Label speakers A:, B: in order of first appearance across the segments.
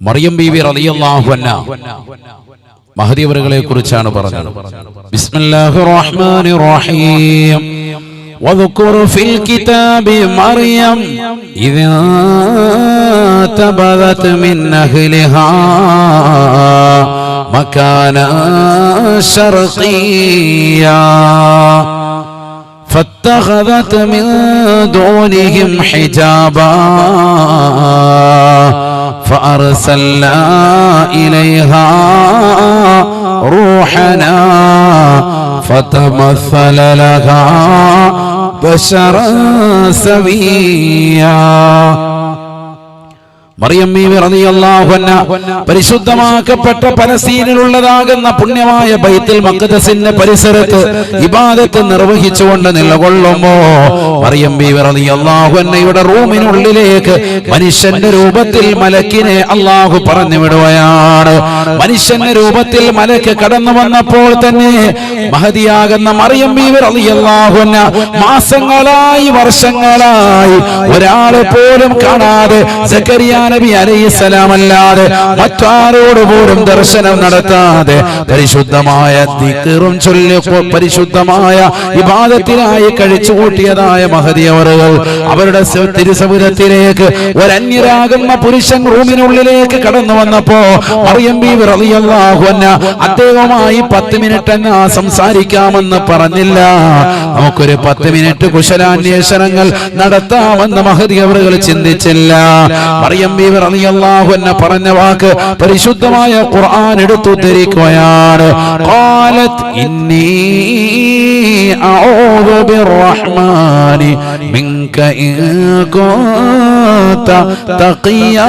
A: മറിയം ബീവി റളിയല്ലാഹു അൻഹ മഹദിയവറുകളെ കുറിച്ചാണ് പറഞ്ഞത് ബിസ്മില്ലാഹിർ റഹ്മാനിർ റഹീം واذكر في الكتاب مريم إذا انتبذت من أهلها مكانا شرقيا فاتخذت من دونهم حجابا فأرسلنا إليها روحنا فتمثل لها بشرا سويا പരിശുദ്ധമാക്കപ്പെട്ട പലസ്തീനിലുള്ളതാകുന്ന പുണ്യമായ ബൈത്തുൽ മക്കദസിന്റെ പരിസരത്ത് ഇബാദത്ത് നിർവഹിച്ചുകൊണ്ട് നിലകൊള്ളുമോ? മറിയം ബീവി റളിയല്ലാഹു അൻഹയുടെ റൂമിനുള്ളിലേക്ക് മനുഷ്യന്റെ രൂപത്തിൽ മലക്കിനെ അള്ളാഹു പറഞ്ഞു വിടുകയാണ്. മനുഷ്യന്റെ രൂപത്തിൽ മലക്ക് കടന്നു വന്നപ്പോൾ തന്നെ മഹതിയാകുന്ന മറിയം ബി വിറന്നി അൻഹ മാസങ്ങളായി വർഷങ്ങളായി ഒരാളെ പോലും കാണാതെ സക്കരിയ നബി അലൈഹിസ്സലാം അല്ലാതെ മറ്റാരോട് പോലും ദർശനം നടത്താതെ പരിശുദ്ധമായ ദിക്റും ചൊല്ലി പരിശുദ്ധമായ ഇബാദത്തിനായി കഴിച്ചു കൂട്ടിയതായ മഹതിയവറുകൾ അവരുടെ തിരുസമുരത്തിലേക്ക് ഒരന്യരാകുന്ന പുരുഷൻ റൂമിനുള്ളിലേക്ക് കടന്നു വന്നപ്പോ മറിയം ബീവി റളിയല്ലാഹു അൻഹ അദ്ദേഹവുമായി പത്ത് മിനിറ്റ് എന്നാ സംസാരിക്കാമെന്ന് പറഞ്ഞില്ല. നമുക്കൊരു പത്ത് മിനിറ്റ് കുശലാന്വേഷണങ്ങൾ നടത്താമെന്ന് മഹതി അവറുകൾ ചിന്തിച്ചില്ല. മറിയം ബീവി റളിയല്ലാഹു അൻഹ പറഞ്ഞ വാക്ക് പരിശുദ്ധമായ ഖുർആൻ എടുത്തുദ്ധരിക്കുകയാണ് ഖാലത് ഇന്നി അഊദു ബിർറഹ്മാനി മിൻക ഇൻ കുൻത തഖിയാ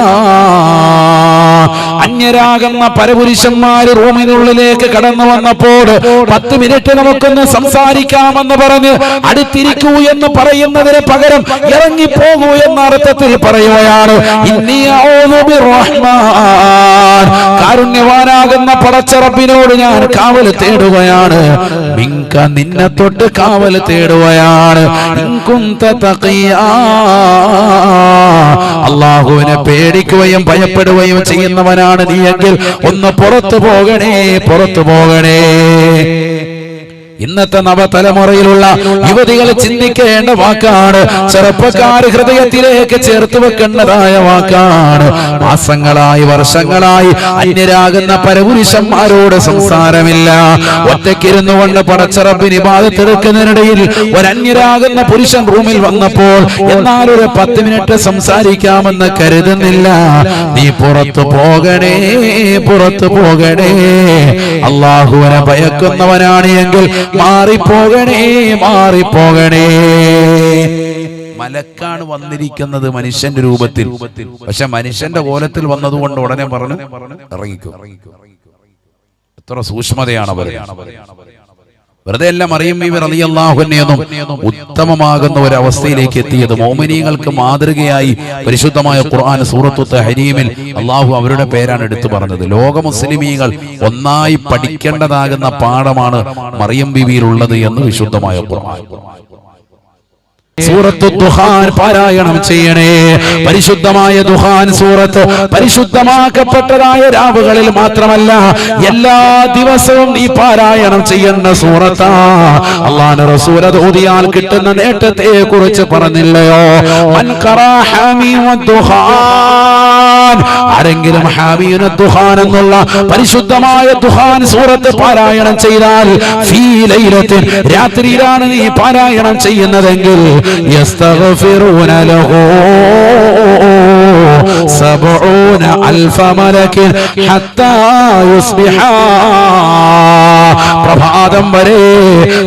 A: അന്യരാകുന്ന പരപുരുഷന്മാര് റൂമിനുള്ളിലേക്ക് കടന്നു വന്നപ്പോൾ പത്ത് മിനിറ്റ് നമുക്കൊന്ന് സംസാരിക്കാമെന്ന് പറഞ്ഞ് അടുത്തിരിക്കൂ എന്ന് പറയുന്നതിന് പകരം ഇറങ്ങിപ്പോകൂ എന്ന അർത്ഥത്തിൽ പറയുകയാണ് ഇന്നി. കാരുണ്യവാനാകുന്ന പടച്ചറപ്പിനോട് ഞാൻ കാവൽ തേടുകയാണ്. മിങ്ക നിന്നെ തൊട്ട് കാവൽ തേടുകയാണ്. അള്ളാഹുവിനെ പേടിക്കുകയും ഭയപ്പെടുകയും ചെയ്യുന്നവനാണ് നീയെങ്കിൽ ഒന്ന് പുറത്തു പോകണേ പുറത്തു പോകണേ. ഇന്നത്തെ നവതലമുറയിലുള്ള യുവതികൾ ചിന്തിക്കേണ്ട വാക്കാണ്. ചെറുപ്പക്കാർ ഹൃദയത്തിലേക്ക് ചേർത്ത് വെക്കേണ്ടതായ വാക്കാണ്. മാസങ്ങളായി വർഷങ്ങളായി അന്യരാകുന്ന പരപുരുഷന്മാരോട് സംസാരമില്ല. ഒറ്റയ്ക്കിരുന്നു കൊണ്ട് പടച്ചറപ്പിന് ബാധത്തെടുക്കുന്നതിനിടയിൽ ഒരന്യരാകുന്ന പുരുഷൻ റൂമിൽ വന്നപ്പോൾ എന്നാൽ ഒരു പത്ത് മിനിറ്റ് സംസാരിക്കാമെന്ന് കരുതുന്നില്ല. നീ പുറത്തു പോകണേ പുറത്തു പോകണേ. അള്ളാഹുവിനെ ഭയക്കുന്നവനാണ് എങ്കിൽ മാറിപ്പോകണേ മാറിപ്പോകണേ. മലക്കാണ് വന്നിരിക്കുന്നത് മനുഷ്യന്റെ രൂപത്തിൽ. പക്ഷെ മനുഷ്യന്റെ കോലത്തിൽ വന്നതുകൊണ്ട് ഉടനെ പറഞ്ഞു ഇറങ്ങിക്കും. എത്ര സൂക്ഷ്മതയാണ് അവർ വെറുതെ എല്ലാം അറിയും ഇവർ അറിയല്ലാഹുന്നെയൊന്നും ഉത്തമമാകുന്ന ഒരു അവസ്ഥയിലേക്ക് എത്തിയത്. മോമിനിയങ്ങൾക്ക് മാതൃകയായി പരിശുദ്ധമായ ഖുർആൻ സൂറത്തു ഹരീമിൽ അള്ളാഹു അവരുടെ പേരാണ് എടുത്തു പറഞ്ഞത്. ലോക മുസ്ലിമീങ്ങൾ ഒന്നായി പഠിക്കേണ്ടതാകുന്ന പാഠമാണ് മറിയം ബിവിയിലുള്ളത് എന്ന് വിശുദ്ധമായ ഖുർആൻ. സൂറത്ത് ദുഹാൻ പാരായണം ചെയ്യണേ. പരിശുദ്ധമായ ദുഹാൻ സൂറത്ത് പരിശുദ്ധമാക്കപ്പെട്ടതായ രാവുകളിൽ മാത്രമല്ല എല്ലാ ദിവസവും നീ പാരായണം ചെയ്യേണ്ട സൂറത്താ. അള്ളാഹ് റസൂൽ അത് കിട്ടുന്ന നേട്ടത്തെ കുറിച്ച് പറഞ്ഞില്ലയോ? മൻ ഖറാ ഹാമീം വദ്ദുഹാൻ. ആരെങ്കിലും ഹാമീന ദുഹാൻ എന്നുള്ള പരിശുദ്ധമായ ദുഹാൻ സൂറത്ത് പാരായണം ചെയ്താൽ രാത്രിയിലാണ് നീ പാരായണം ചെയ്യുന്നതെങ്കിൽ യസ്തഗ്ഫിറൂന ലഹു സബഊന അൽഫ ملك ഹത്താ يصبح. പ്രഭാതം വരെ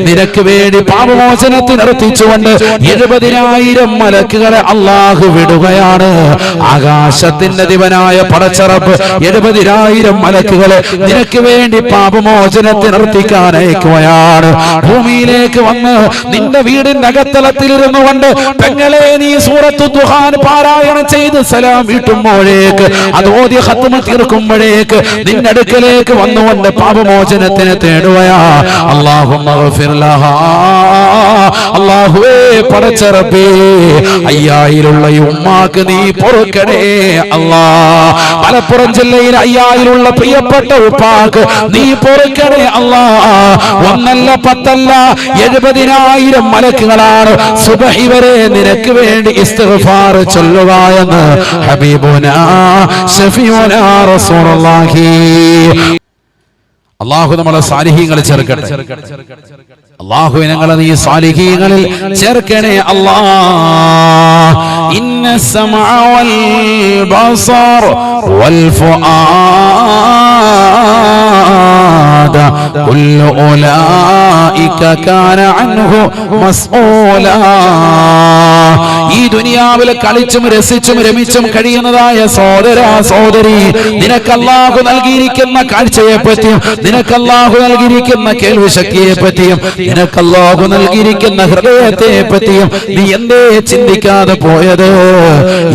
A: നിനക്ക് വേണ്ടി പാപമോചനത്തിന് നിർത്തിച്ചുകൊണ്ട് എഴുപതിനായിരം മലക്കുകളെ അള്ളാഹു വിടുകയാണ്. ആകാശത്തിന്റെ ദിവനായ പടച്ചറപ്പ് എഴുപതിനായിരം മലക്കുകളെ നിനക്ക് വേണ്ടി പാപമോചനത്തിന് നിർത്തിക്കാൻ അയക്കുകയാണ് ഭൂമിയിലേക്ക് വന്ന് നിന്റെ വീടിന്റെ അകത്തളത്തിൽ ഇരുന്നു കൊണ്ട് പെങ്ങളെ നീ സൂറത്തു ദുഹാൻ പാരായണം ചെയ്ത് സലാം വീട്ടുമ്പോഴേക്ക് അത് ഓതി ഹത്തുമ തീർക്കുമ്പോഴേക്ക് നിന്റെ അടുക്കലേക്ക് വന്നുകൊണ്ട് പാപമോചനത്തിന് തേടുകയാ. അള്ളാഹു അള്ളാഹുവേ പടച്ചറപ്പേ അയ്യായിലുള്ള ഉമ്മാക്ക് നീ പൊറുക്കണേ. അള്ളാ മലപ്പുറം ജില്ലയിൽ അയ്യായിലുള്ള പ്രിയപ്പെട്ട ഉപ്പാക്ക് നീ പൊറുക്കണേ. അള്ളാ ഒന്നല്ല പത്തല്ല എഴുപതിനായിരം മലക്കുകളാണ് സുബഹി വരെ നിനക്ക് വേണ്ടി ഇസ്തിഗ്ഫാർ ചൊല്ലുക എന്ന് ഹബീബുന ഷഫിയുന റസൂലുള്ളാഹി. അള്ളാഹു നമ്മളെ സാലിഹീങ്ങളിൽ ചേർക്കട്ടെ. അള്ളാഹു ഞങ്ങളെ നീ സാലിഹീങ്ങളിൽ ചേർക്കണേ അല്ലാ. ഇന്ന സമഅ വൽ ബസർ വൽ ഫുആദ. കുല്ലു أولئك كان عنه مسؤولا. ഈ ദുനിയാവിൽ കളിച്ചും രസിച്ചും രമിച്ചും കഴിയുന്നതായ സോദര സോദരി നിനക്ക് അല്ലാഹു നൽകിയിരിക്കുന്ന കാഴ്ചയെ പറ്റിയും നിനക്ക് അല്ലാഹു നൽകിയിരിക്കുന്ന കേൾവി ശക്തിയെ പറ്റിയും നിനക്ക് അല്ലാഹു നൽകിയിരിക്കുന്ന ഹൃദയത്തെ പറ്റിയും നീ എന്തേ ചിന്തിക്കാതെ പോയത്?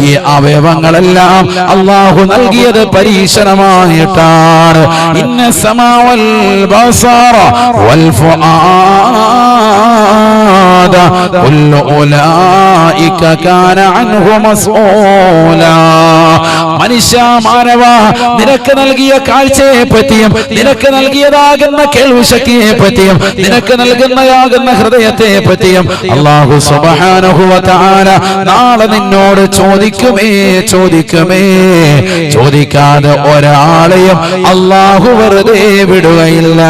A: ഈ അവയവങ്ങളെല്ലാം അല്ലാഹു നൽകിയത് പരീക്ഷണമായിട്ടാണ്. ഇന്ന സമാവൽ والبصر والفؤاد كل أولئك كان عنه مسؤولا. മനുഷ്യ മാനവ നിനക്ക് നൽകിയ കാഴ്ചയെ പറ്റിയും നിനക്ക് നൽകിയതാകുന്ന കേൾവി ശക്തിയെ പറ്റിയും നിനക്ക് നൽകുന്നതാകുന്ന ഹൃദയത്തെ പറ്റിയും അള്ളാഹു വ നാളെ നിന്നോട് ചോദിക്കുമേ ചോദിക്കുമേ. ചോദിക്കാതെ ഒരാളെയും അള്ളാഹു വെറുതെ വിടുകയില്ല.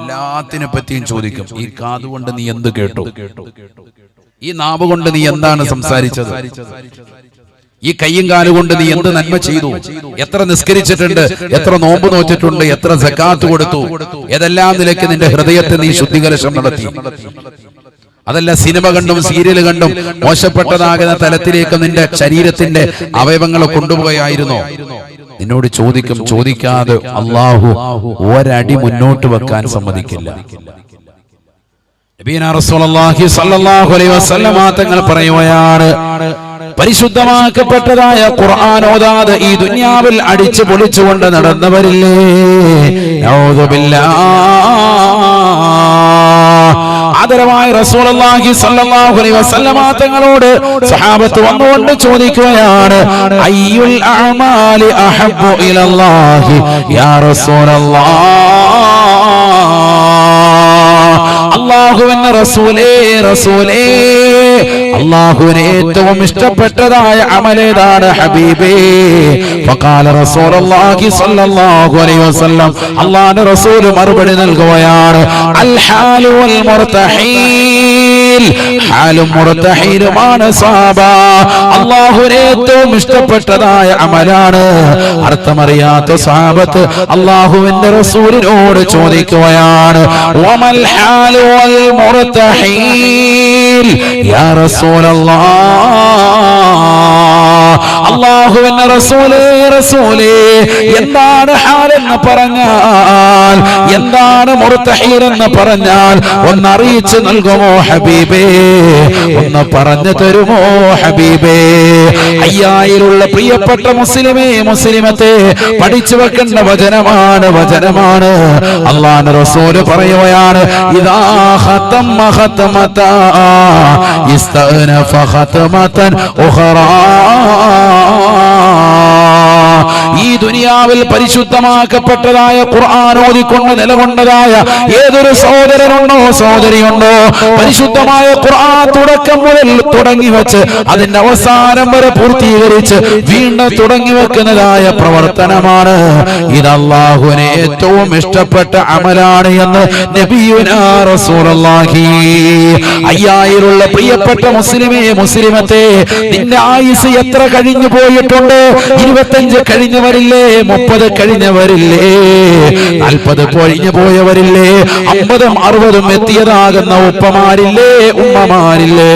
A: എല്ലാത്തിനെ പറ്റിയും ചോദിക്കും. ഈ കാതുകൊണ്ട് നീ എന്ത് കേട്ടു? ഈ നാവ് കൊണ്ട് നീ എന്താണ് സംസാരിച്ചത്? ഈ കയ്യും കാലുകൊണ്ട് നീ എന്ത് നന്മ ചെയ്തു? എത്ര നിസ്കരിച്ചിട്ടുണ്ട്? എത്ര നോമ്പ് നോറ്റിട്ടുണ്ട്? എത്ര സക്കാത്ത് കൊടുത്തു? ഏതെല്ലാം നിലയ്ക്ക് നിന്റെ ഹൃദയത്തെ നീ ശുദ്ധികലശം നടത്തി? അതല്ല സിനിമ കണ്ടും സീരിയൽ കണ്ടും മോശപ്പെട്ടതാകുന്ന തലത്തിലേക്ക് നിന്റെ ശരീരത്തിന്റെ അവയവങ്ങളെ കൊണ്ടുപോയായിരുന്നോ? നിന്നോട് ചോദിക്കും ചോദിക്കാതെ അള്ളാഹു ഒരടി മുന്നോട്ട് വെക്കാൻ സമ്മതിക്കില്ല. തങ്ങൾ പറയുകയാണ് പരിശുദ്ധമാക്കപ്പെട്ടതായ ഖുർആൻ ഓതാതെ ഈ ദുന്യാവിൽ അടിച്ചു പൊളിച്ചുകൊണ്ട് നടന്നവരില്ലേ? ആദരവായ റസൂലുള്ളാഹി സ്വല്ലല്ലാഹു അലൈഹി വസല്ലമ തങ്ങളോട് സഹാബത്ത് വന്നുകൊണ്ട് ചോദിക്കുകയാണ് അയ്യുൽ അഹബ്ബു ഇലല്ലാഹി? യാ റസൂലല്ലാഹ് അള്ളാഹുവിന്റെ റസൂലേ റസൂലേ. അള്ളാഹുവിന് ഏറ്റവും ഇഷ്ടപ്പെട്ടതായ അമലേതാണ് ഹബീബേ. ഫഖാല റസൂലുള്ളാഹി സ്വല്ലല്ലാഹു അലൈഹി വസല്ലം. അള്ളാഹുവിന്റെ റസൂൽ മറുപടി നൽകുകയാണ് അൽ ഹാലു വൽ മുർതഹീൽ ഹാലും മുർതഹീലുമാണ് സാബ അള്ളാഹുവിന് ഏറ്റവും ഇഷ്ടപ്പെട്ടതായ അമലാണ്. അർത്ഥമറിയാത്ത സാബത്ത് അള്ളാഹുവിന്റെ റസൂലിനോട് ചോദിക്കുകയാണ്. വമൽ ഹാലു വൽ മുർതഹീൽ യാ റസൂലല്ലാഹ് അള്ളാഹുവിന്റെ റസൂലേ റസൂലേ എന്താണ് ഹാലെന്ന് പറഞ്ഞാൽ എന്താണ് എന്ന് പറഞ്ഞാൽ ഒന്ന് അറിയിച്ചു നൽകുമോ ഹബീബേ? ഒന്ന് പറഞ്ഞു തരുമോ ഹബീബേ? അയ്യായിലുള്ള പ്രിയപ്പെട്ട മുസ്ലിമേ മുസ്ലിമത്തെ പഠിച്ചു വെക്കേണ്ട വചനമാണ് വചനമാണ്. അള്ളാഹ് റസൂൽ പറയുകയാണ് ഇതാ ഖതമ ഖതമത ഇസ്തഗ്നഫ ഫഖതമതൻ ഉഖറാ. ഈ ദുനിയാവിൽ പരിശുദ്ധമാക്കപ്പെട്ടതായ ഖുർആൻ ഓതിക്കൊണ്ട് നിലകൊണ്ടതായ ഏതൊരു സഹോദരനുണ്ടോ സഹോദരിയുണ്ടോ പരിശുദ്ധമായ ഖുർആൻ തുടക്കം മുതൽ തുടങ്ങി വെച്ച് അതിന്റെ അവസാനം വരെ പൂർത്തീകരിച്ച് വീണ്ടും തുടങ്ങി വെക്കുന്നതായ പ്രവർത്തനമാണ്. ഇത് അള്ളാഹുവിനെ ഏറ്റവും ഇഷ്ടപ്പെട്ട അമലാണ് എന്ന് നബിയുനാ റസൂലുള്ളാഹി. അയ്യായിലുള്ള പ്രിയപ്പെട്ട മുസ്ലിമേ മുസ്ലിമത്തെ നിന്റെ ആയുസ് എത്ര കഴിഞ്ഞു പോയിട്ടുണ്ട്? ഇരുപത്തഞ്ച് കഴിഞ്ഞു വരില്ലേ മുപ്പത് കഴിഞ്ഞവരില്ലേ? നാൽപ്പത് കഴിഞ്ഞു പോയവരില്ലേ? അമ്പതും അറുപതും എത്തിയതാകുന്ന ഉപ്പമാരില്ലേ? ഉമ്മമാരില്ലേ?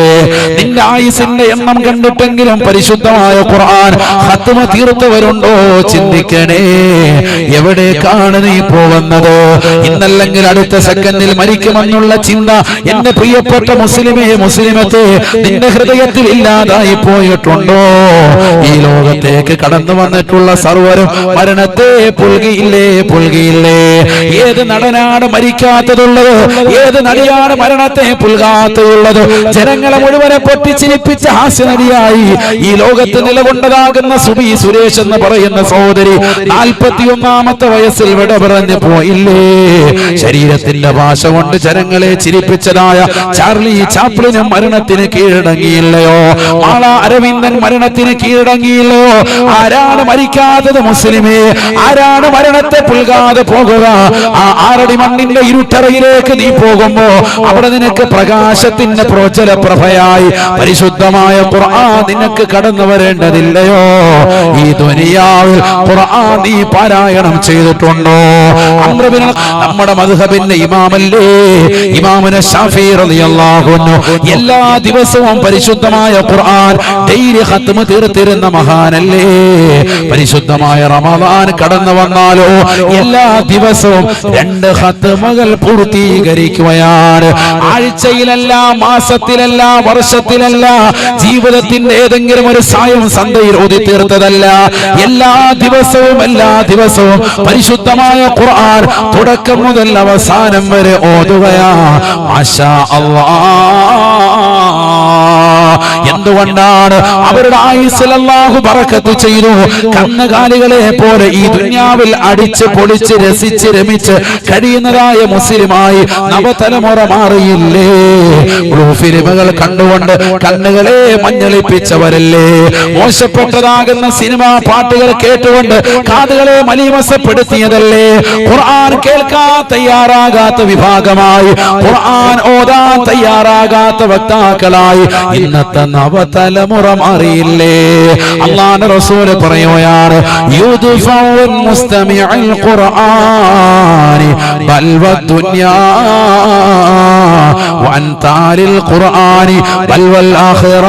A: നിന്റെ ആയുസിന്റെ എണ്ണം കണ്ടിട്ടെങ്കിലും പരിശുദ്ധമായ ഖുർആൻ ഹത്തുമ തീർത്തവരുണ്ടോ? ചിന്തിക്കണേ. എവിടേക്കാണ് നീ പോകുന്നത്? ഇന്നല്ലെങ്കിൽ അടുത്ത സെക്കൻഡിൽ മരിക്കുമെന്നുള്ള ചിന്ത എന്റെ പ്രിയപ്പെട്ട മുസ്ലിമേ മുസ്ലിമത്തെ നിന്റെ ഹൃദയത്തിൽ ഇല്ലാതായി പോയിട്ടുണ്ടോ? ഈ ലോകത്തേക്ക് കടന്നു വന്നിട്ടുള്ള സർവരും മരണത്തെ പുൽകിയില്ലേ പുൽകിയില്ലേ. ഏത് നടനാണ് മരിക്കാത്തതുള്ളത്? ഏത് നടിയാണ് മരണത്തെ പുൽകാത്തതുള്ളത്? ജനങ്ങളെ മുഴുവനെ പൊട്ടിച്ചിരിപ്പിച്ച ഹാസ്യനടിയായി ഈ ലോകത്ത് നിലകൊണ്ടതാകുന്ന സുബി സുരേഷ് എന്ന് പറയുന്ന സഹോദരി നാൽപ്പത്തി ഒന്നാമത്തെ വയസ്സിൽ വിട പറഞ്ഞു പോയില്ലേ. ശരീരത്തിന്റെ ഭാഷ കൊണ്ട് ജനങ്ങളെ ചിരിപ്പിച്ചതായ ചാർലി ചാപ്ലിനും മരണത്തിന് കീഴടങ്ങിയില്ലയോ? മാള അരവിന്ദൻ മരണത്തിന് കീഴടങ്ങിയില്ലയോ? ആരാണ് മരിക്കാത്തത് മുസ്ലിമേ ആരാണ് മരണത്തെ പുൽകാതെ പോകുക? ആ ആറടി മണ്ണിന്റെ ഇരുട്ടറയിലേക്ക് നീ പോകുമ്പോ അവിടെ നിനക്ക് പ്രകാശത്തിന്റെ പ്രോജല പ്രഭയായി പരിശുദ്ധമായ ഖുർആൻ നിനക്ക് കടന്നു വരേണ്ടതില്ലയോ? ഈ ദുനിയാവിൽ ഖുർആൻ നീ പാരായണം ചെയ്തിട്ടുണ്ടോ? നമ്മുടെ മദ്ഹബിന്റെ ഇമാമല്ലേ ഇമാമു ഷാഫി റളിയല്ലാഹു എല്ലാ ദിവസവും പരിശുദ്ധമായ ഖുർആൻ ഡെയിലി ഖത്മ തീർത്തിരുന്ന മഹാനല്ലേ? പരിശുദ്ധമായ റമദാൻ കടന്നു വന്നാലോ? എല്ലാ ദിവസവും രണ്ട് ഖത്മകൾ പൂർത്തീകരിക്കുകയാണ്. ആഴ്ചയിലല്ല മാസത്തിലല്ല വർഷത്തിലല്ല ജീവിതത്തിന്റെ ഏതെങ്കിലും ഒരു സായം സന്ധ്യയിൽ ഓതി തീർത്തതല്ല. എല്ലാ ദിവസവും എല്ലാ ദിവസവും പരിശുദ്ധമായ ഖുർആൻ തുടക്കം മുതൽ അവസാനം വരെ ഓതുകയാ. മാഷാ എന്തുകൊണ്ടാണ് അവരുടെ ആയുസ് അല്ലാഹു ബറക്കത്ത് ചെയ്തു? കന്നുകാലികളെ പോലെ ഈ ദുന്യാവിൽ അടിച്ച് പൊളിച്ച് രസിച്ച് രമിച്ച് കഴിയുന്നതായ മുസ്ലിമായി നവതലമുറ മാറിയില്ലേ? ഫിലിമുകൾ കണ്ടുകൊണ്ട് കണ്ണുകളെ മഞ്ഞളിപ്പിച്ചവരല്ലേ? മോശപ്പെട്ടതാകുന്ന സിനിമ പാട്ടുകൾ കേട്ടുകൊണ്ട് കാതുകളെ മലീമസപ്പെടുത്തിയതല്ലേ? ഖുർആൻ കേൾക്കാൻ തയ്യാറാകാത്ത വിഭാഗമായി. ഖുർആൻ ഓതാൻ തയ്യാറാകാത്ത വക്താക്കളായി. ഇന്നത്തെ നവതലമുറ മാറിയില്ലേ? അള്ളാഹ് റസൂൽ പറയുകയാണ് യുദ്ഫഉൻ يدفع مستمع القرآن بل والدنيا ഖുർആനി ബൽ വൽ ആഖിറ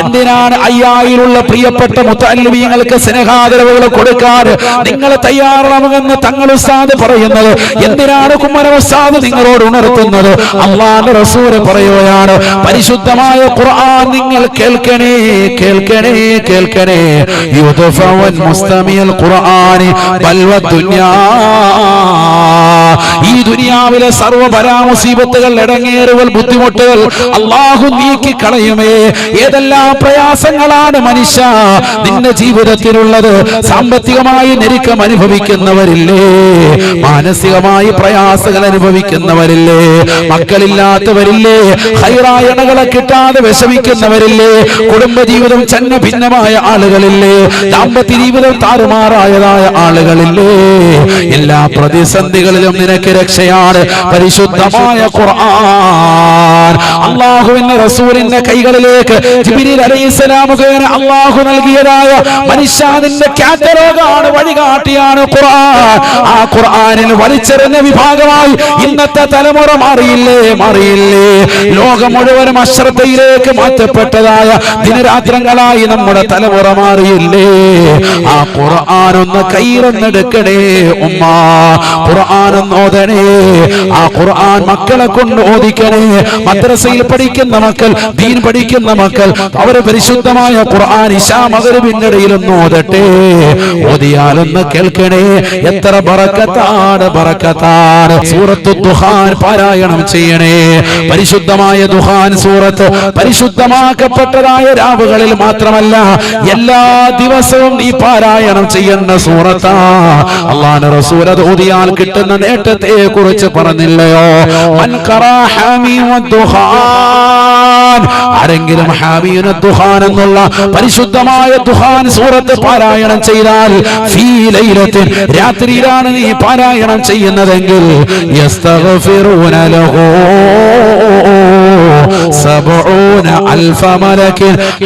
A: എന്തിനാണ് അയ്യായിലുള്ള പ്രിയപ്പെട്ട മുത്തല്ലിമീങ്ങൾക്ക് സ്നേഹാദരവുകൾ കൊടുക്കാൻ നിങ്ങൾ തയ്യാറാവുമെന്ന് തങ്ങൾ ഉസ്താദ് പറയുന്നത്? എന്തിനാണ് കുമ്മന ഉസ്താദ് നിങ്ങളോട് ഉണർത്തുന്നത്? അള്ളാന്റെ റസൂര് പറയുകയാണ് പരിശുദ്ധമായ ഖുർആൻ നിങ്ങൾ കേൾക്കണേ കേൾക്കണേ കേൾക്കണേ. യുദ്ഫവൻ മുസ്തമിയൽ ഖുർആനി ബൽവ ദുനിയാ. ഈ ദുനിയാവിലെ സർവ പരാമുസീബത്തുകൾ ഇടങ്ങേറുകൾ ബുദ്ധിമുട്ടുകൾ അള്ളാഹു നീക്കി കളയുമേ ഏതെല്ലാം പ്രയാസങ്ങളാണ് മനുഷ്യ നിന്റെ ജീവിതത്തിലുള്ളത്? സാമ്പത്തികമായി ഞെരുക്കം അനുഭവിക്കുന്നവരില്ലേ? മാനസികമായി പ്രയാസങ്ങൾ അനുഭവിക്കുന്നവരില്ലേ? മക്കളില്ലാത്തവരില്ലേ? ഹൈറായണകളെ കിട്ടാതെ വിഷമിക്കുന്നവരില്ലേ? കുടുംബജീവിതം ചന്ന ഭിന്നമായ ആളുകളില്ലേ? ദാമ്പത്യ ജീവിതം താറുമാറായതായ ആളുകളില്ലേ? എല്ലാ പ്രതിസന്ധികളിലും നിനക്ക് രക്ഷയാണ്. പരിശുദ്ധമായ ഖുർആൻ. അള്ളാഹുവിന്റെ റസൂലിന്റെ കൈകളിലേക്ക് മുഖേന അള്ളാഹു നൽകിയതായ മനുഷ്യാദിന്റെ കാറ്റലോഗാണ് വഴികാട്ടിയാണ് ഖുർആൻ. ആ ഖുർആനിൽ വലിച്ചെറിഞ്ഞ വിഭാഗമായി ഇന്നത്തെ തലമുറ മാറിയില്ലേ? മാറിയില്ലേ? ലോകം മുഴുവനും അശ്രദ്ധയിലേക്ക് മാറ്റപ്പെട്ടതായ ദിനരാത്രങ്ങളായി നമ്മുടെ തലമുറ മാറിയില്ലേ ആ ഖുർആൻ ഒന്ന് കയ്യിറന്നെടുക്കണേ ഉമ്മ. ഖുർആൻ ഒന്ന് ഓതണേ. ആ ഖുർആൻ മക്കളെ കൊണ്ട് ഓദിക്കണേ മദ്രസയിൽ പഠിക്കുന്ന മക്കൾ ദീൻ പഠിക്കുന്ന മക്കൾ അവരെ പരിശുദ്ധമായ ഖുർആൻ ഇശാ മകരിന്റെ ഇടയിലൊന്ന് ഓതട്ടെ. ഓതിയാലൊന്ന് കേൾക്കണേ. എത്ര ബറക്കത്താണ് ബറക്കത്താണ്. സൂറത്ത് ദുഹാൻ പാരായണം ചെയ്യണേ. പരിശുദ്ധമായ ദുഹാൻ സൂറത്ത് പരിശുദ്ധമാക്കപ്പെട്ടതായ രാവുകളിൽ മാത്രമല്ല എല്ലാ ദിവസവും നീ പാരായണം ചെയ്യേണ്ട സൂറത്താ. അള്ളാന്റെ റസൂൽ അത് ഓതിയാൽ കിട്ടുന്ന നേട്ടത്തെ കുറിച്ച് പറഞ്ഞില്ലയോ. ആരെങ്കിലും ഹാമീന ദുഹാൻ എന്നുള്ള പരിശുദ്ധമായ ദുഹാൻ സൂറത്ത് പാരായണം ചെയ്താൽ ഫീ ലൈലത്തിൽ രാത്രിയിലാണ് നീ പാരായണം ചെയ്യുന്നതെങ്കിൽ യസ്തഗ്ഫിറൂന ലഹു. سبعون ألف ملك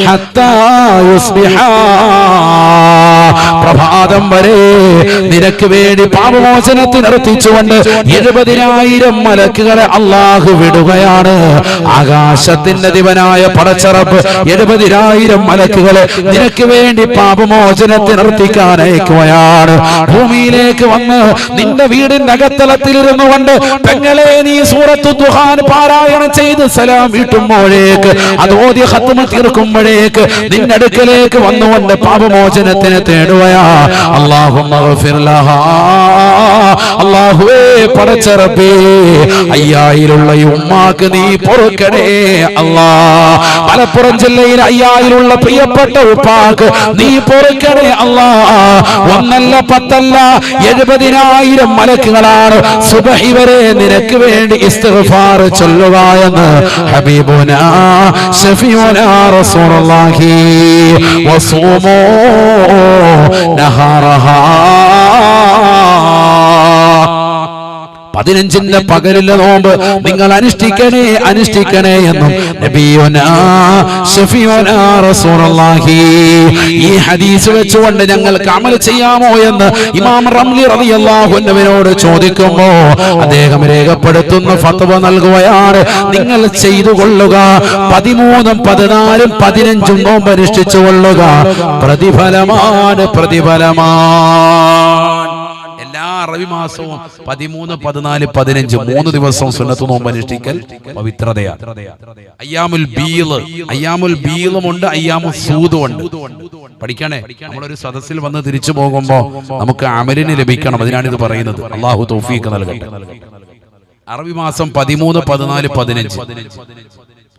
A: حتى يصبحا പ്രഭാതം വരെ നിനക്ക് വേണ്ടി പാപമോചനത്തിന് നിർത്തിച്ചുകൊണ്ട് എഴുപതിനായിരം മലക്കുകളെ അള്ളാഹു വിടുകയാണ് ആകാശത്തിന്റെ ദിവനായ പടച്ചറപ്പ് എഴുപതിനായിരം മലക്കുകളെ നിനക്ക് വേണ്ടി പാപമോചനത്തിന് നിർത്തിക്കാൻ അയക്കുകയാണ് ഭൂമിയിലേക്ക് വന്ന് നിന്റെ വീടിന്റെ അകത്തളത്തിലിരുന്നു കൊണ്ട് പെങ്ങളെ നീ സൂറത്തു ദുഹാൻ പാരായണം ചെയ്ത് സലാം വീട്ടുമ്പോഴേക്ക് അത് ഓതി ഹത്തുമ തീർക്കുമ്പോഴേക്ക് നിന്റെ അടുക്കലേക്ക് വന്നുകൊണ്ട് പാപമോചനത്തിന് തേടുകയാ അള്ളാഹു അള്ളാഹുവേ പടച്ചറപ്പേ അയ്യായിലുള്ള ഉമ്മാക്ക് നീ പൊറുക്കണേ. അള്ളാ മലപ്പുറം ജില്ലയിൽ അയ്യായിലുള്ള പ്രിയപ്പെട്ട ഉപ്പാക്ക് നീ പൊറുക്കണേ. അള്ളാ ഒന്നല്ല പത്തല്ല എഴുപതിനായിരം മലക്കുകളാണ് സുബഹി വരെ നിനക്ക് വേണ്ടി ഇസ്തഫാർ ചൊല്ലുക എന്ന് ഹബീബുന رسول الله وصوموا നഹാറഹാ പതിനഞ്ചിന്റെ പകലിലെ നോമ്പ് നിങ്ങൾ അനുഷ്ഠിക്കണേ അനുഷ്ഠിക്കണേ എന്നും ഈ ഹദീസ് വെച്ചുകൊണ്ട് ഞങ്ങൾക്ക് അമൽ ചെയ്യാമോ എന്ന് ഇമാം റംലി റളിയല്ലാഹു അൻഹുവിനോട് ചോദിക്കുമ്പോ അദ്ദേഹം രേഖപ്പെടുത്തുന്ന ഫത്വ നൽകുകയാണ്. നിങ്ങൾ ചെയ്തു കൊള്ളുക പതിമൂന്നും പതിനാലും പതിനഞ്ചും നോമ്പ് അനുഷ്ഠിച്ചു കൊള്ളുക. പ്രതിഫലമാണ് പ്രതിഫലമാണ്. അറബി മാസവും പതിമൂന്ന് പതിനാല് പതിനഞ്ച് മൂന്ന് ദിവസം സുന്നത്ത് നോമ്പ് അനുഷ്ഠിക്കൽ പവിത്രതയാണ്. അയ്യാമുൽ ബീൽ അയ്യാമുൽ ബീലുമുണ്ട് അയ്യാമു സൂതുമുണ്ട് പഠിക്കണേ നമ്മളൊരു സദസ്സിൽ വന്ന് തിരിച്ചു പോകുമ്പോ നമുക്ക് അമലിന് ലഭിക്കണം അതിനാണ് ഇത് പറയുന്നത്. അള്ളാഹു തൗഫീഖ് നൽകട്ടെ. അറബി മാസം പതിമൂന്ന് പതിനാല് പതിനഞ്ച്.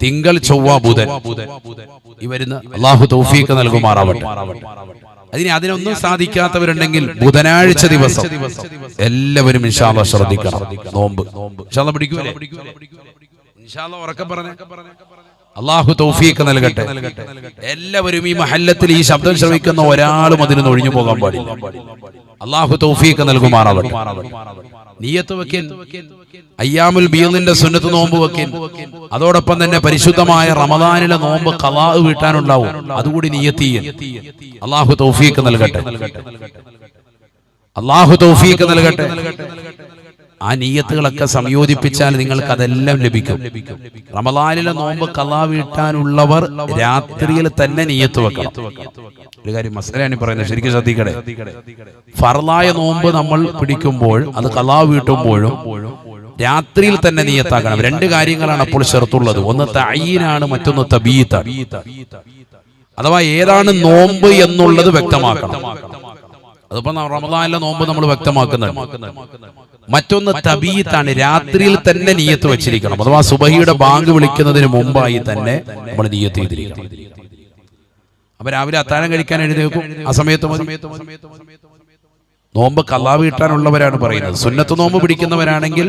A: തിങ്കൾ ചൊവ്വ ബുധൻ. ഈ വരുന്ന അള്ളാഹു തൗഫീഖ് നൽകുമാറാവട്ടെ. അതിന് അതിനൊന്നും സാധിക്കാത്തവരുണ്ടെങ്കിൽ ബുധനാഴ്ച ദിവസം എല്ലാവരും ഇൻഷാല്ല ശ്രദ്ധിക്കണം. നോമ്പ്. ഇൻഷാല്ല പിടിക്കൂലേ ഇൻഷാല്ല ഉറക്കം പറഞ്ഞേ. അള്ളാഹു തൗഫീഖ് നൽകട്ടെ. എല്ലാവരും ഈ മഹല്ലത്തിൽ ഈ ശബ്ദം ശ്രമിക്കുന്ന ഒരാളും അതിന് ഒഴിഞ്ഞു പോകാൻ പാടില്ല. അള്ളാഹു തൗഫീഖ് നൽകുമാറാവട്ടെ. നീയത്ത് വെക്കൻ അയ്യാമുൽ ബിയുന്നിന്റെ സുന്നത്ത് നോമ്പ് വെക്കൻ അതോടൊപ്പം തന്നെ പരിശുദ്ധമായ റമദാനിലെ നോമ്പ് കലാ വീട്ടാനുണ്ടാവും. അതുകൂടി നീയത്തി അള്ളാഹു തൗഫീഖ് നൽകട്ടെ. അള്ളാഹു തൗഫീഖ് നൽകട്ടെ. ആ നീയത്തുകളൊക്കെ സംയോജിപ്പിച്ചാൽ നിങ്ങൾക്ക് അതെല്ലാം ലഭിക്കും. റമദാനിലെ നോമ്പ് കലാ വീട്ടാനുള്ളവർ രാത്രിയിൽ തന്നെ നീയത്ത് വെക്കണം. ഒരു കാര്യം മസലാണ് പറയുന്നത് ശരിക്കും ശ്രദ്ധിക്കണേ. ഫർലായ നോമ്പ് നമ്മൾ പിടിക്കുമ്പോൾ അത് കലാ വീട്ടുമ്പോഴും രാത്രിയിൽ തന്നെ നീയത്താക്കണം രണ്ട് കാര്യങ്ങളാണ് അപ്പോൾ ചേർത്തുള്ളത് ഒന്ന് തയ്യനാണ് മറ്റൊന്ന് തബീത്ത അഥവാ ഏതാണ് നോമ്പ് എന്നുള്ളത് വ്യക്തമാക്കണം. അതിപ്പോ റമദാനിലെ നോമ്പ് നമ്മൾ വ്യക്തമാക്കുന്നുണ്ട്. മറ്റൊന്ന് തബീത്താണ് രാത്രിയിൽ തന്നെ നീയത്ത് വെച്ചിരിക്കണം. അഥവാ സുബഹിയുടെ ബാങ്ക് വിളിക്കുന്നതിന് മുമ്പായി തന്നെ നമ്മൾ നീയത്ത് ചെയ്തിരിക്കണം. അപ്പൊ രാവിലെ അത്താഴം കഴിക്കാൻ എഴുതി വെക്കും ആ സമയത്ത് നോമ്പ് കല്ലാവ് വീട്ടാനുള്ളവരാണ് പറയുന്നത്. സുന്നത്ത് നോമ്പ് പിടിക്കുന്നവരാണെങ്കിൽ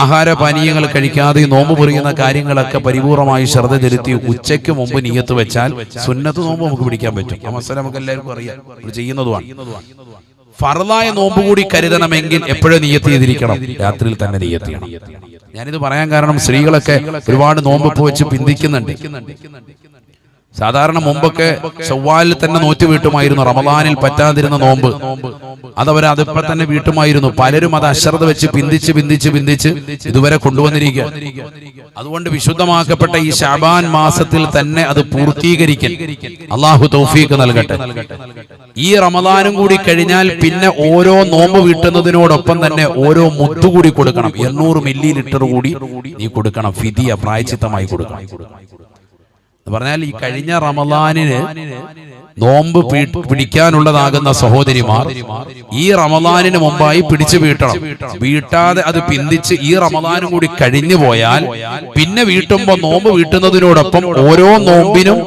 A: ആഹാര പാനീയങ്ങൾ കഴിക്കാതെ നോമ്പ് പൊറിയുന്ന കാര്യങ്ങളൊക്കെ പരിപൂർണമായി ശ്രദ്ധ ചെലുത്തി ഉച്ചയ്ക്ക് മുമ്പ് നീയത്ത് വെച്ചാൽ സുന്നത്ത് നോമ്പ് നമുക്ക് പിടിക്കാൻ പറ്റും. ആ നമുക്ക് എല്ലാവർക്കും അറിയാം. ചെയ്യുന്നതുമാണ്. ഫറലായ നോമ്പ് കൂടി കരുതണമെങ്കിൽ എപ്പോഴും നീയത്ത് ചെയ്തിരിക്കണം. രാത്രിയിൽ തന്നെ നീയത്ത് ചെയ്യണം. ഞാനിത് പറയാൻ കാരണം സ്ത്രീകളൊക്കെ ഒരുപാട് നോമ്പ് ഇപ്പൊ വെച്ച് പിന്തിക്കുന്നുണ്ട്. സാധാരണ മുമ്പൊക്കെ ചൊവ്വാലിൽ തന്നെ നോറ്റ് വീട്ടുമായിരുന്നു റമദാനിൽ പറ്റാതിരുന്ന നോമ്പ്. അതവർ അതിപ്പോ തന്നെ വീട്ടുമായിരുന്നു. പലരും അത് അശ്രദ്ധ വെച്ച് പിന്തിച്ച് പിന്തിച്ച് പിന്തിച്ച് ഇതുവരെ കൊണ്ടുവന്നിരിക്കുക അതുകൊണ്ട് വിശുദ്ധമാക്കപ്പെട്ട ഈ ഷാബാൻ മാസത്തിൽ തന്നെ അത് പൂർത്തീകരിക്കൽ അള്ളാഹു തൗഫീഖ് നൽകട്ടെ. ഈ റമദാനും കൂടി കഴിഞ്ഞാൽ പിന്നെ ഓരോ നോമ്പ് വീട്ടുന്നതിനോടൊപ്പം തന്നെ ഓരോ മുത്തു കൂടി കൊടുക്കണം. എണ്ണൂറ് മില്ലി ലിറ്റർ കൂടി നീ കൊടുക്കണം. ഫിദിയ പ്രായച്ചിത്തമായി കൊടുക്കണം. പറഞ്ഞാൽ ഈ കഴിഞ്ഞ റമദാനിന് നോമ്പ് പിടിക്കാനുള്ളതാകുന്ന സഹോദരിമാർ ഈ റമദാനിന് മുമ്പായി പിടിച്ചു വീട്ടണം. വീട്ടാതെ അത് പിന്തിച്ച് ഈ റമദാനും കൂടി കഴിഞ്ഞു പോയാൽ പിന്നെ വീട്ടുമ്പോ നോമ്പ് വീട്ടുന്നതിനോടൊപ്പം ഓരോ നോമ്പിനും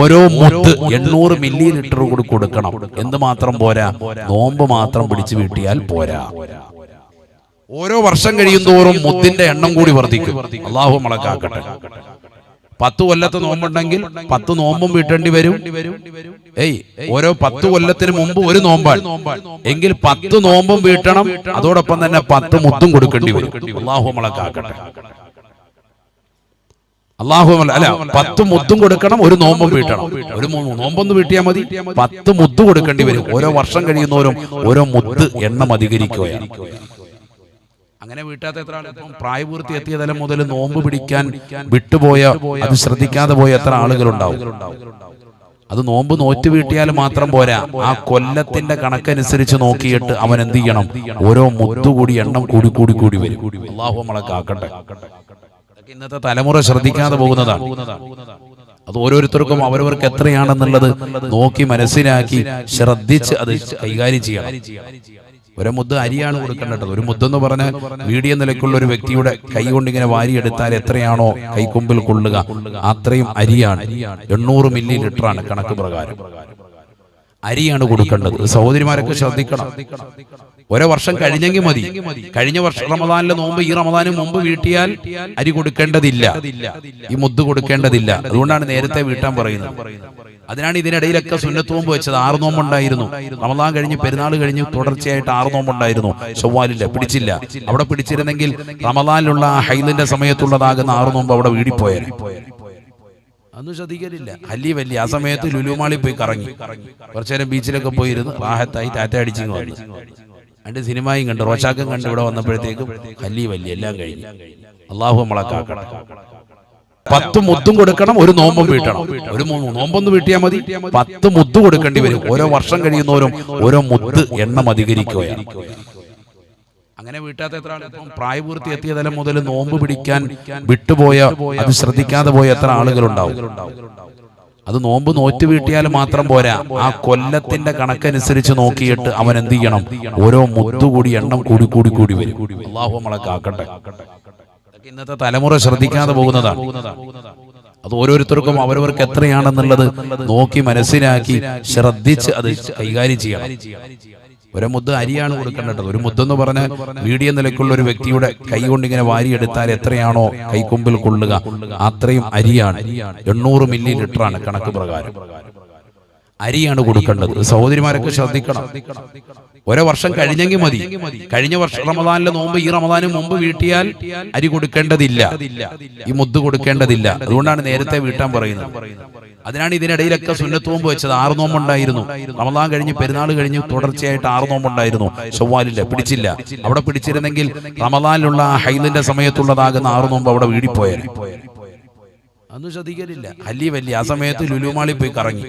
A: ഓരോ മുത്ത് എണ്ണൂറ് മില്ലി ലിറ്റർ കൂടി കൊടുക്കണം. എന്ത് മാത്രം പോരാ? നോമ്പ് മാത്രം പിടിച്ചു വീട്ടിയാൽ പോരാ. ഓരോ വർഷം കഴിയും തോറും മുത്തിന്റെ എണ്ണം കൂടി വർദ്ധിക്കും. അള്ളാഹു മളക്കാക്കട്ടെ പത്ത് കൊല്ലത്ത് നോമ്പുണ്ടെങ്കിൽ പത്ത് നോമ്പും വീട്ടേണ്ടി വരും. ഏയ് ഓരോ പത്ത് കൊല്ലത്തിന് മുമ്പ് ഒരു നോമ്പാണ്. എങ്കിൽ പത്ത് നോമ്പും വീട്ടണം. അതോടൊപ്പം തന്നെ പത്ത് മുത്തും കൊടുക്കേണ്ടി വരും. അള്ളാഹു മുളക്കാക്കട്ടെ അള്ളാഹു അല്ല പത്ത് മുത്തും കൊടുക്കണം ഒരു നോമ്പും വീട്ടണം. ഒരു നോമ്പൊന്ന് വീട്ടിയാൽ മതി. പത്ത് മുത്ത് കൊടുക്കേണ്ടി വരും. ഓരോ വർഷം കഴിയുന്നവരും ഓരോ മുത്ത് എണ്ണം അധികരിക്കുകയാണ്. അങ്ങനെ വീട്ടാത്ത എത്ര ആളുകൾ പ്രായപൂർത്തി എത്തിയ തലം മുതൽ നോമ്പ് പിടിക്കാൻ വിട്ടുപോയ അത് ശ്രദ്ധിക്കാതെ പോയ എത്ര ആളുകളുണ്ടാവും? അത് നോമ്പ് നോറ്റ് വീട്ടിയാൽ മാത്രം പോരാ. ആ കൊല്ലത്തിന്റെ കണക്കനുസരിച്ച് നോക്കിയിട്ട് അവൻ എന്ത് ചെയ്യണം? ഓരോ മുത്തുകൂടി എണ്ണം കൂടി കൂടി കൂടി വരും. അള്ളാഹു നമ്മളെ കാക്കട്ടെ. ഇന്നത്തെ തലമുറ ശ്രദ്ധിക്കാതെ പോകുന്നതാണ്. അത് ഓരോരുത്തർക്കും അവരവർക്ക് എത്രയാണെന്നുള്ളത് നോക്കി മനസ്സിലാക്കി ശ്രദ്ധിച്ച് അത് കൈകാര്യം ചെയ്യണം. ഒരു മുദ്ദ അരിയാണ് കൊടുക്കേണ്ടത്. ഒരു മുദ്ദെന്ന് പറഞ്ഞ് മീഡിയം നിലയ്ക്കുള്ള ഒരു വ്യക്തിയുടെ കൈ കൊണ്ട് ഇങ്ങനെ വാരിയെടുത്താൽ എത്രയാണോ കൈക്കൊമ്പിൽ കൊള്ളുക. അത്രയും അരിയാണ്. എണ്ണൂറ് മില്ലി ലിറ്ററാണ് കണക്ക് പ്രകാരം. അരിയാണ് കൊടുക്കേണ്ടത്. സഹോദരിമാരൊക്കെ ശ്രദ്ധിക്കണം. ഓരോ വർഷം കഴിഞ്ഞെങ്കിൽ മതി. കഴിഞ്ഞ വർഷം റമദാനിലെ നോമ്പ് ഈ റമദാനു മുമ്പ് വീട്ടിയാൽ അരി കൊടുക്കേണ്ടതില്ല. ഈ മുദ്ദ് കൊടുക്കേണ്ടതില്ല. അതുകൊണ്ടാണ് നേരത്തെ വീട്ടാൻ പറയുന്നത്. അതിനാണ് ഇതിനിടയിലൊക്കെ സുന്നത്ത് നോമ്പ് വെച്ചത്. ആറ് നോമ്പുണ്ടായിരുന്നു. റമദാൻ കഴിഞ്ഞ് പെരുന്നാൾ കഴിഞ്ഞ് തുടർച്ചയായിട്ട് ആറ് നോമ്പുണ്ടായിരുന്നു. ചൊവ്വാലില്ല പിടിച്ചില്ല. അവിടെ പിടിച്ചിരുന്നെങ്കിൽ റമദാനിലുള്ള ഹൈദിന്റെ സമയത്തുള്ളതാകുന്ന ആറ് നോമ്പ് അവിടെ വീടിപ്പോയാൽ അതൊന്നും ശ്രദ്ധിക്കലില്ല. അല്ലി വല്ലി ആ സമയത്ത് ലുലുമാളി പോയി കറങ്ങി. കുറച്ചു നേരം ബീച്ചിലൊക്കെ പോയിരുന്ന്. റാഹത്തായി താറ്റ അടിച്ചു വന്നു. രണ്ട് സിനിമയും കണ്ട് റോഷാക്കും കണ്ട് ഇവിടെ വന്നപ്പോഴത്തേക്കും അല്ലി വല്ലി എല്ലാം കഴിഞ്ഞു. അള്ളാഹു നമ്മളെ കാക്കണം. പത്ത് മുത്തും കൊടുക്കണം ഒരു നോമ്പും വീട്ടണം. ഒരു നോമ്പൊന്ന് വീട്ടിയാൽ മതി. പത്ത് മുത്ത് കൊടുക്കേണ്ടി വരും. ഓരോ വർഷം കഴിയുന്നവരും ഓരോ മുത്ത് എണ്ണം അധികരിക്കുകയാണ്. അങ്ങനെ വീട്ടാത്ത എത്ര ആളുകൾ ഇപ്പം പ്രായപൂർത്തി എത്തിയ തലം മുതൽ നോമ്പ് പിടിക്കാൻ വിട്ടുപോയ അത് ശ്രദ്ധിക്കാതെ പോയ എത്ര ആളുകളുണ്ടാവും? അത് നോമ്പ് നോറ്റ് വീട്ടിയാൽ മാത്രം പോരാ. ആ കൊല്ലത്തിന്റെ കണക്കനുസരിച്ച് നോക്കിയിട്ട് അവൻ എന്ത് ചെയ്യണം? ഓരോ മുത്തുകൂടി എണ്ണം കൂടി കൂടി കൂടി വരും. അള്ളാഹു നമ്മളെ കാക്കട്ടെ. ഇന്നത്തെ തലമുറ ശ്രദ്ധിക്കാതെ പോകുന്നതാണ്. അത് ഓരോരുത്തർക്കും അവരവർക്ക് എത്രയാണെന്നുള്ളത് നോക്കി മനസ്സിലാക്കി ശ്രദ്ധിച്ച് അത് കൈകാര്യം ചെയ്യണം. ഒരു മുദ്ദ അരിയാണ് കൊടുക്കേണ്ടത്. ഒരു മുദ്ദെന്ന് പറഞ്ഞാൽ മീഡിയ നിലയ്ക്കുള്ള ഒരു വ്യക്തിയുടെ കൈ കൊണ്ട് ഇങ്ങനെ വാരിയെടുത്താൽ എത്രയാണോ കൈക്കൊമ്പിൽ കൊള്ളുക. അത്രയും അരിയാണ്. എണ്ണൂറ് മില്ലി ലിറ്ററാണ് കണക്ക് പ്രകാരം. അരിയാണ് കൊടുക്കേണ്ടത്. സഹോദരിമാരൊക്കെ ശ്രദ്ധിക്കണം. ഓരോ വർഷം കഴിഞ്ഞെങ്കിൽ മതി. കഴിഞ്ഞ വർഷം റമദാനിലെ നോമ്പ് ഈ റമദാനും മുമ്പ് വീട്ടിയാൽ അരി കൊടുക്കേണ്ടതില്ല. ഈ മുദ്ദ് കൊടുക്കേണ്ടതില്ല. അതുകൊണ്ടാണ് നേരത്തെ വീട്ടാൻ പറയുന്നത്. അതിനാണ് ഇതിനിടയിലൊക്കെ സുന്നത്ത് നോമ്പ് വെച്ചത്. ആറ് നോമ്പുണ്ടായിരുന്നു. റമദാൻ കഴിഞ്ഞ് പെരുന്നാൾ കഴിഞ്ഞ് തുടർച്ചയായിട്ട് ആറ് നോമ്പുണ്ടായിരുന്നു. ചൊവ്വാലില്ല പിടിച്ചില്ല. അവിടെ പിടിച്ചിരുന്നെങ്കിൽ റമദാനിലുള്ള ആ ഹൈലിന്റെ സമയത്തുള്ളതാകുന്ന ആറ് നോമ്പ് അവിടെ വീടിപ്പോയാൽ അന്ന് ശ്രദ്ധിക്കലില്ല. അല്ലി വല്ലി ആ സമയത്ത് ലുലുമാളി പോയി കറങ്ങി.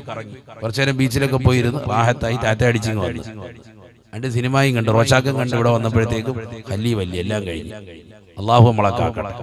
A: കുറച്ചു നേരം ബീച്ചിലൊക്കെ പോയിരുന്നു. റാഹത്തായി ടാറ്റ അടിച്ചു വന്നു. രണ്ട് സിനിമയും കണ്ട്. റോഷാക്കും കണ്ട്. ഇവിടെ വന്നപ്പോഴത്തേക്കും അല്ലി വല്ലി എല്ലാം കഴിഞ്ഞു. അള്ളാഹു നമ്മളെ കാക്കട്ടെ